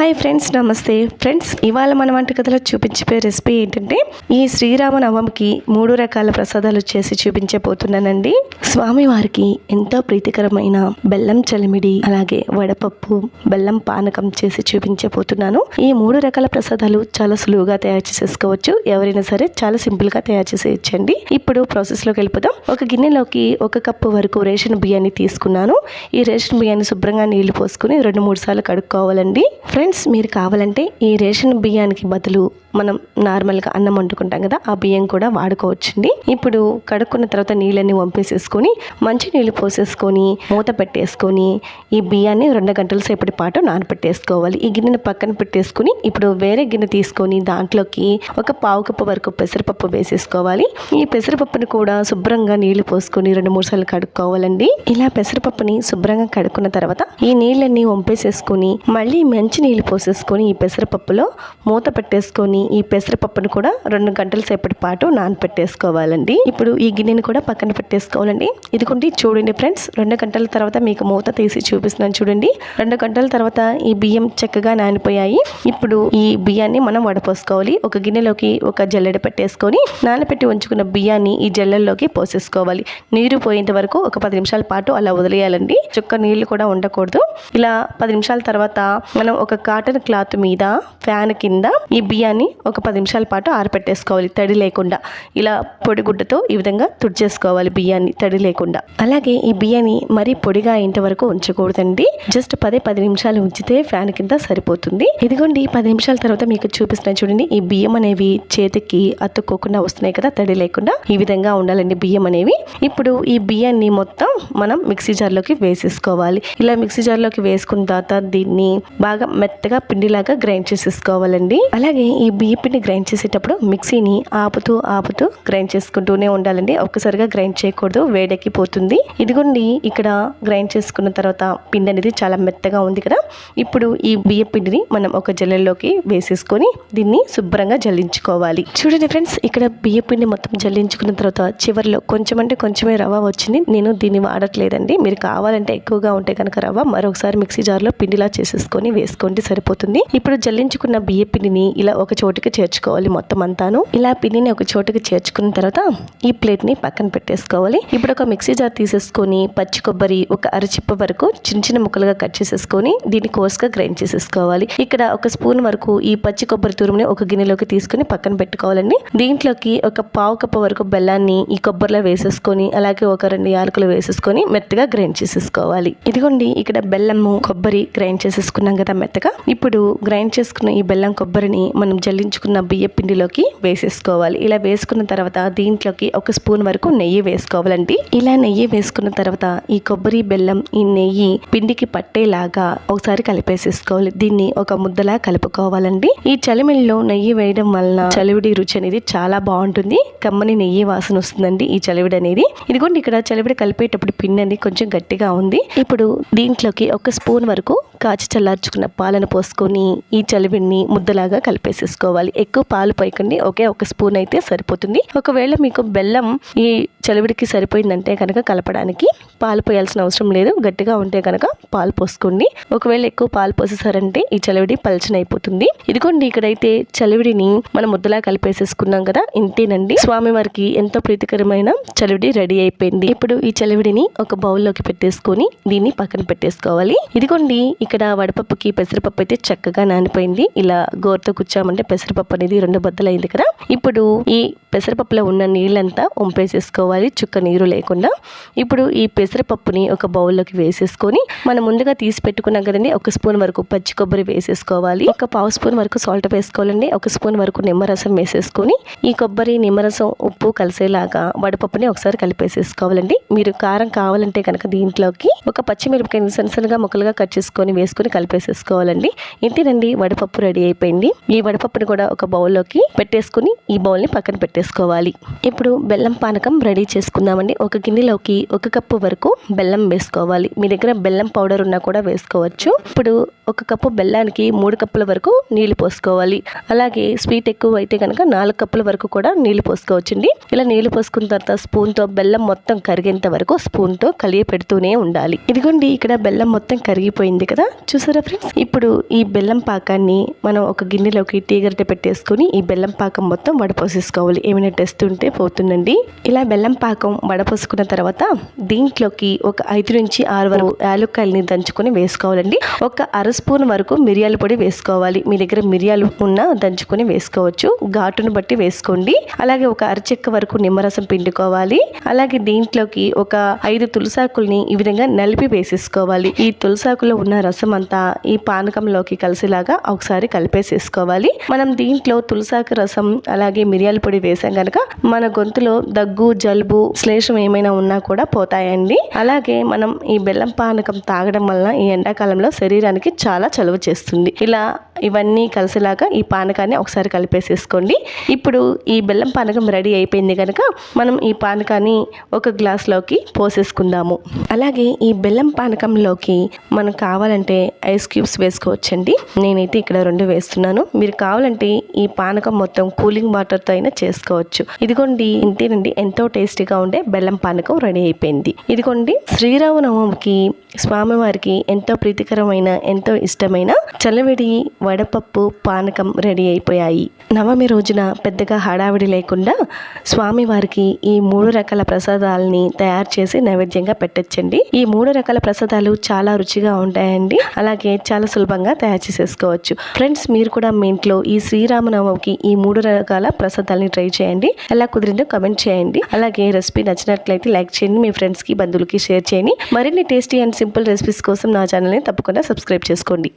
Hi friends నమస్తే. Friends ఇవాళ మన వంటకథలో చూపించిపోయే రెసిపీ ఏంటంటే ఈ శ్రీరామ నవమికి మూడు రకాల ప్రసాదాలు చేసి చూపించబోతున్నానండి. స్వామి వారికి ఎంతో ప్రీతికరమైన బెల్లం చలిమిడి అలాగే వడపప్పు బెల్లం పానకం చేసి చూపించబోతున్నాను. ఈ మూడు రకాల ప్రసాదాలు చాలా సులువుగా తయారు చేసేసుకోవచ్చు. ఎవరైనా సరే చాలా సింపుల్గా తయారు చేసేయచ్చండి. ఇప్పుడు ప్రాసెస్లోకి వెళ్ళిపోదాం. ఒక గిన్నెలోకి ఒక కప్పు వరకు రేషన్ బియ్యాన్ని తీసుకున్నాను. ఈ రేషన్ బియ్యాన్ని శుభ్రంగా నీళ్ళు పోసుకుని రెండు మూడు సార్లు కడుక్కోవాలండి. ఫ్రెండ్స్ మీరు కావాలంటే ఈ రేషన్ బియ్యానికి బదులు మనం నార్మల్గా అన్నం వండుకుంటాం కదా ఆ బియ్యం కూడా వాడుకోవచ్చండి. ఇప్పుడు కడుక్కున్న తర్వాత నీళ్ళని వంపేసేసుకొని మంచి నీళ్ళు పోసేసుకొని మూత పెట్టేసుకొని ఈ బియ్యాన్ని రెండు గంటల సేపటి పాటు నానబెట్టేసుకోవాలి ఈ గిన్నెను పక్కన పెట్టేసుకొని ఇప్పుడు వేరే గిన్నె తీసుకొని దాంట్లోకి ఒక పావు కప్పు వరకు పెసరపప్పు వేసేసుకోవాలి. ఈ పెసరపప్పుని కూడా శుభ్రంగా నీళ్ళు పోసుకొని రెండు మూడు సార్లు కడుక్కోవాలండి. ఇలా పెసరపప్పుని శుభ్రంగా కడుక్కున్న తర్వాత ఈ నీళ్ళని వంపేసేసుకొని మళ్ళీ మంచి నీళ్ళు పోసేసుకొని ఈ పెసరపప్పులో మూత పెట్టేసుకొని ఈ పెసరపప్పును కూడా రెండు గంటల సేపటి పాటు నానపెట్టేసుకోవాలండి. ఇప్పుడు ఈ గిన్నెని కూడా పక్కన పెట్టేసుకోవాలండి. ఇదిగోండి చూడండి ఫ్రెండ్స్ రెండు గంటల తర్వాత మీకు మూత తీసి చూపిస్తున్నాను చూడండి. రెండు గంటల తర్వాత ఈ బియ్యం చక్కగా నానిపోయాయి. ఇప్పుడు ఈ బియ్యాన్ని మనం వడపోసుకోవాలి. ఒక గిన్నెలోకి ఒక జల్లెడ పెట్టేసుకొని నానబెట్టి ఉంచుకున్న బియ్యాన్ని ఈ జల్లెల్లోకి పోసేసుకోవాలి. నీరు పోయేంత వరకు ఒక పది నిమిషాల పాటు అలా వదిలేయాలండి. చుక్క నీళ్ళు కూడా ఉండకూడదు. ఇలా పది నిమిషాల తర్వాత మనం ఒక కాటన్ క్లాత్ మీద ఫ్యాన్ కింద ఈ బియ్యాన్ని ఒక పది నిమిషాల పాటు ఆరపెట్టేసుకోవాలి తడి లేకుండా. ఇలా పొడిగుడ్డతో ఈ విధంగా తుడిచేసుకోవాలి బియ్యాన్ని తడి లేకుండా. అలాగే ఈ బియ్యాన్ని మరీ పొడిగా అయ్యేంత వరకు ఉంచకూడదండి. జస్ట్ పదే పది నిమిషాలు ఉంచితే ఫ్యాన్ కింద సరిపోతుంది. ఇదిగోండి పది నిమిషాల తర్వాత మీకు చూపిస్తున్న చూడండి ఈ బియ్యం అనేవి చేతికి అతుక్కోకుండా వస్తున్నాయి కదా తడి లేకుండా. ఈ విధంగా ఉండాలండి బియ్యం అనేవి. ఇప్పుడు ఈ బియ్యాన్ని మొత్తం మనం మిక్సీ జార్లోకి వేసేసుకోవాలి. ఇలా మిక్సీ జార్లోకి వేసుకున్న తర్వాత దీన్ని బాగా మెత్తగా పిండిలాగా గ్రైండ్ చేసేసుకోవాలండి. అలాగే ఈ బియ్యపిండి గ్రైండ్ చేసేటప్పుడు మిక్సీని ఆపుతూ ఆపుతూ గ్రైండ్ చేసుకుంటూనే ఉండాలండి. ఒక్కసారిగా గ్రైండ్ చేయకూడదు వేడెక్కిపోతుంది. ఇదిగోండి ఇక్కడ గ్రైండ్ చేసుకున్న తర్వాత పిండి అనేది చాలా మెత్తగా ఉంది కదా. ఇప్పుడు ఈ బియ్య పిండిని మనం ఒక జల్లెల్లోకి వేసేసుకొని దీన్ని శుభ్రంగా జల్లించుకోవాలి. చూడండి ఫ్రెండ్స్ ఇక్కడ బియ్య పిండి మొత్తం జల్లించుకున్న తర్వాత చివరిలో కొంచెం అంటే కొంచెమే రవ్వ వచ్చింది. నేను దీన్ని వాడట్లేదండి. మీరు కావాలంటే ఎక్కువగా ఉంటే కనుక రవ్వ మరొకసారి మిక్సీ జార్లో పిండిలా చేసేసుకొని వేసుకోండి సరిపోతుంది. ఇప్పుడు జల్లించుకున్న బియ్య పిండిని ఇలా ఒక చోట చోటుకి చేర్చుకోవాలి మొత్తం అంతాను. ఇలా పిండిని ఒక చోటుకి చేర్చుకున్న తర్వాత ఈ ప్లేట్ని పక్కన పెట్టేసుకోవాలి. ఇప్పుడు ఒక మిక్సీ జార్ తీసేసుకొని పచ్చి కొబ్బరి ఒక అరచిప్ప వరకు చిన్న చిన్న ముక్కలుగా కట్ చేసేసుకొని దీన్ని కోసుగా గ్రైండ్ చేసేసుకోవాలి. ఇక్కడ ఒక స్పూన్ వరకు ఈ పచ్చి కొబ్బరి తురుముని ఒక గిన్నెలోకి తీసుకుని పక్కన పెట్టుకోవాలండి. దీంట్లోకి ఒక పావు కప్పు వరకు బెల్లాన్ని ఈ కొబ్బరిలో వేసేసుకొని అలాగే ఒక రెండు యాలకులు వేసేసుకొని మెత్తగా గ్రైండ్ చేసేసుకోవాలి. ఇదిగోండి ఇక్కడ బెల్లము కొబ్బరి గ్రైండ్ చేసేసుకున్నాం కదా మెత్తగా. ఇప్పుడు గ్రైండ్ చేసుకున్న ఈ బెల్లం కొబ్బరిని మనం జల్లి జల్లించుకున్న బియ్య పిండిలోకి వేసేసుకోవాలి. ఇలా వేసుకున్న తర్వాత దీంట్లోకి ఒక స్పూన్ వరకు నెయ్యి వేసుకోవాలండి. ఇలా నెయ్యి వేసుకున్న తర్వాత ఈ కొబ్బరి బెల్లం ఈ నెయ్యి పిండికి పట్టేలాగా ఒకసారి కలిపేసేసుకోవాలి. దీన్ని ఒక ముద్దలా కలుపుకోవాలండి. ఈ చలిమిల్లో నెయ్యి వేయడం వలన చలివిడి రుచి అనేది చాలా బాగుంటుంది. కమ్మని నెయ్యి వాసన వస్తుందండి ఈ చలివిడి అనేది. ఇదిగోండి ఇక్కడ చలివిడి కలిపేటప్పుడు పిండి అనేది కొంచెం గట్టిగా ఉంది. ఇప్పుడు దీంట్లోకి ఒక స్పూన్ వరకు కాచి చల్లార్చుకున్న పాలను పోసుకొని ఈ చలివిడిని ముద్దలాగా కలిపేసేసుకోవాలి. ఎక్కువ పాలు పోయకండి. ఒకే ఒక స్పూన్ అయితే సరిపోతుంది. ఒకవేళ మీకు బెల్లం ఈ చలివిడికి సరిపోయిందంటే కనుక కలపడానికి పాలు పోయాల్సిన అవసరం లేదు. గట్టిగా ఉంటే కనుక పాలు పోసుకోండి. ఒకవేళ ఎక్కువ పాలు పోసేసారంటే ఈ చలివిడి పలచన అయిపోతుంది ఇదిగోండి ఇక్కడైతే చలివిడిని మనం ముద్దలా కలిపేసేసుకున్నాం కదా ఇంతేనండి. స్వామివారికి ఎంతో ప్రీతికరమైన చలివిడి రెడీ అయిపోయింది. ఇప్పుడు ఈ చలివిడిని ఒక బౌల్లోకి పెట్టేసుకొని దీన్ని పక్కన పెట్టేసుకోవాలి. ఇదిగోండి ఇక్కడ వడపప్పుకి పెసరపప్పు అయితే చక్కగా నానిపోయింది. ఇలా గోరుతో కూర్చామంటే పెసరపప్పు అనేది రెండు బద్దలైంది కదా. ఇప్పుడు ఈ పెసరపప్పులో ఉన్న నీళ్ళంతా వంపేసేసుకోవాలి చుక్క నీరు లేకుండా. ఇప్పుడు ఈ పెసరపప్పుని ఒక బౌల్లోకి వేసేసుకొని మనం ముందుగా తీసి పెట్టుకున్నాం కదండి ఒక స్పూన్ వరకు పచ్చి కొబ్బరి వేసేసుకోవాలి. ఒక పావు స్పూన్ వరకు సాల్ట్ వేసుకోవాలండి ఒక స్పూన్ వరకు నిమ్మరసం వేసేసుకొని ఈ కొబ్బరి నిమ్మరసం ఉప్పు కలిసేలాగా వడపప్పుని ఒకసారి కలిపేసేసుకోవాలండి. మీరు కారం కావాలంటే కనుక దీంట్లోకి ఒక పచ్చిమిరపకాయ సన్నసన్నగా ముక్కలుగా కట్ చేసుకొని వేసుకొని కలిపేసేసుకోవాలండి. ఇంతేనండి వడపప్పు రెడీ అయిపోయింది. ఈ వడపప్పుని కూడా ఒక బౌల్లోకి పెట్టేసుకుని ఈ బౌల్ని పక్కన పెట్టేసుకోవాలి. ఇప్పుడు బెల్లం పానకం రెడీ చేసుకుందామండి. ఒక గిన్నెలోకి ఒక కప్పు వరకు బెల్లం వేసుకోవాలి. మీ దగ్గర బెల్లం పౌడర్ ఉన్నా కూడా వేసుకోవచ్చు. ఇప్పుడు ఒక కప్పు బెల్లానికి మూడు కప్పుల వరకు నీళ్ళు పోసుకోవాలి. అలాగే స్వీట్ ఎక్కువ అయితే కనుక నాలుగు కప్పుల వరకు కూడా నీళ్ళు పోసుకోవచ్చండి. ఇలా నీళ్ళు పోసుకున్న తర్వాత స్పూన్తో బెల్లం మొత్తం కరిగేంత వరకు స్పూన్తో కలిగి పెడుతూనే ఉండాలి. ఇదిగోండి ఇక్కడ బెల్లం మొత్తం కరిగిపోయింది కదా. చూసారా ఫ్రెండ్స్ ఇప్పుడు ఈ బెల్లం పాకాన్ని మనం ఒక గిన్నెలోకి టీగరిట పెట్టేసుకుని ఈ బెల్లం పాకం మొత్తం వడపోసేసుకోవాలి. ఏమైనా టెస్ట్ ఉంటే పోతుందండి. ఇలా బెల్లం పాకం వడపోసుకున్న తర్వాత దీంట్లోకి ఒక ఐదు నుంచి ఆరు వరకు యాలుక్కాయలని దంచుకొని వేసుకోవాలండి. ఒక అర స్పూన్ వరకు మిరియాల పొడి వేసుకోవాలి. మీ దగ్గర మిరియాలు ఉన్న దంచుకొని వేసుకోవచ్చు. ఘాటును బట్టి వేసుకోండి. అలాగే ఒక అరచెక్క వరకు నిమ్మరసం పిండుకోవాలి. అలాగే దీంట్లోకి ఒక ఐదు తులసాకుల్ని ఈ విధంగా నలిపి వేసేసుకోవాలి. ఈ తులసాకులో ఉన్న రసం అంతా ఈ పానకంలోకి కలిసేలాగా ఒకసారి కలిపేసేసుకోవాలి. మనం దీంట్లో తులసాకు రసం అలాగే మిరియాల పొడి వేసాం కనుక మన గొంతులో దగ్గు జలుబు శ్లేషం ఏమైనా ఉన్నా కూడా పోతాయండి. అలాగే మనం ఈ బెల్లం పానకం తాగడం వలన ఈ ఎండాకాలంలో శరీరానికి చాలా చలువ చేస్తుంది. ఇలా ఇవన్నీ కలిసేలాగా ఈ పానకాన్ని ఒకసారి కలిపేసేసుకోండి. ఇప్పుడు ఈ బెల్లం పానకం రెడీ అయిపోయింది కనుక మనం ఈ పానకాన్ని ఒక గ్లాస్లోకి పోసేసుకుందాము. అలాగే ఈ బెల్లం పానకంలోకి మనం కావాలంటే ఐస్ క్యూబ్స్ వేసుకోవచ్చండి. నేనైతే ఇక్కడ రెండు వేస్తున్నాను. మీరు కావాలంటే ఈ పానకం మొత్తం కూలింగ్ వాటర్తో అయినా చేసుకోవచ్చు. ఇదిగోండి ఇంతేనండి. ఎంతో టేస్టీగా ఉండే బెల్లం పానకం రెడీ అయిపోయింది. ఇదిగోండి శ్రీరామనవమికి స్వామివారికి ఎంతో ప్రీతికరమైన ఎంతో ఇష్టమైన చల్లవిడి వడపప్పు పానకం రెడీ అయిపోయాయి. నవమి రోజున పెద్దగా హడావిడి లేకుండా స్వామివారికి ఈ మూడు రకాల ప్రసాదాలని తయారు చేసి నైవేద్యంగా పెట్టచ్చండి. ఈ మూడు రకాల ప్రసాదాలు చాలా రుచిగా ఉంటాయండి. అలాగే చాలా సులభంగా తయారు చేసేసుకోవచ్చు. ఫ్రెండ్స్ మీరు కూడా మీ ఇంట్లో ఈ శ్రీరామనవమికి ఈ మూడు రకాల ప్రసాదాలని ట్రై చేయండి. ఎలా కుదిరిందో కమెంట్ చేయండి. అలాగే రెసిపీ నచ్చినట్లయితే లైక్ చేయండి. మీ ఫ్రెండ్స్కి బంధువులకి షేర్ చేయండి. మరిన్ని టేస్టీ అండ్ సింపుల్ రెసిపీస్ కోసం నా ఛానల్ని తప్పకుండా సబ్స్క్రైబ్ చేసుకోండి.